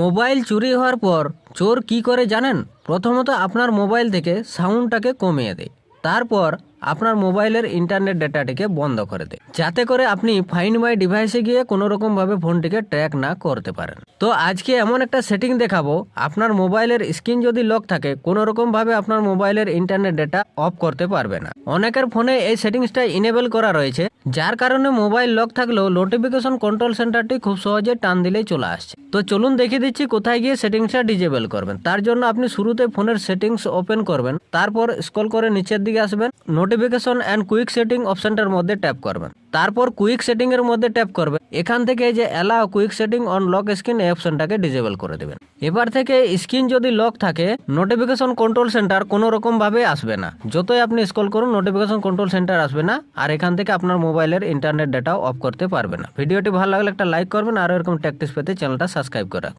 Mobile চুরি হওয়ার পর চোর কি করে জানেন? প্রথমত আপনার মোবাইল থেকে সাউন্ডটাকে কমিয়ে দেয়। তারপর আপনার মোবাইলের ইন্টারনেট ডেটাটিকে বন্ধ করে দেয় যাতে করে আপনি ফাইন মাই ডিভাইসে গিয়ে কোনো রকমভাবে ফোনটিকে ট্র্যাক না করতে পারেন। তো আজকে এমন একটা সেটিং দেখাবো, আপনার মোবাইলের স্ক্রিন যদি লক থাকে কোনো রকমভাবে আপনার মোবাইলের ইন্টারনেট ডেটা অফ করতে পারবে না। অনেকের ফোনে এই সেটিংসটা ইনেবল করা রয়েছে, যার কারণে মোবাইল লক থাকলেও নোটিফিকেশন কন্ট্রোল সেন্টারটি খুব সহজে টান দিলেই চলে আসছে। তো চলুন দেখিয়ে দিচ্ছি কোথায় গিয়ে সেটিংসটা ডিজেবল করবেন। তার জন্য আপনি শুরুতে ফোনের সেটিংস ওপেন করবেন, তারপর স্ক্রল করে নিচের দিকে আসবেন নোটিফিকেশন অ্যান্ড কুইক সেটিং অপশনটার মধ্যে ট্যাপ করবেন তারপর কুইক সেটিংয়ের মধ্যে ট্যাপ করবেন এখান থেকে যে allow quick setting on lock screen এই অপশনটাকে ডিজেবল করে দেবেন এবার থেকে স্ক্রিন যদি লক থাকে নোটিফিকেশন কন্ট্রোল সেন্টার কোনো রকম ভাবে আসবে না যতই আপনি স্কল করুন নোটিফিকেশন কন্ট্রোল সেন্টার আসবে না আর এখান থেকে আপনার মোবাইলের ইন্টারনেট ডেটাও অফ করতে পারবে না ভিডিওটি ভালো লাগলে একটা লাইক করবেন আর এরকম ট্যাকটিস পেতে চ্যানেলটা সাবস্ক্রাইব করে।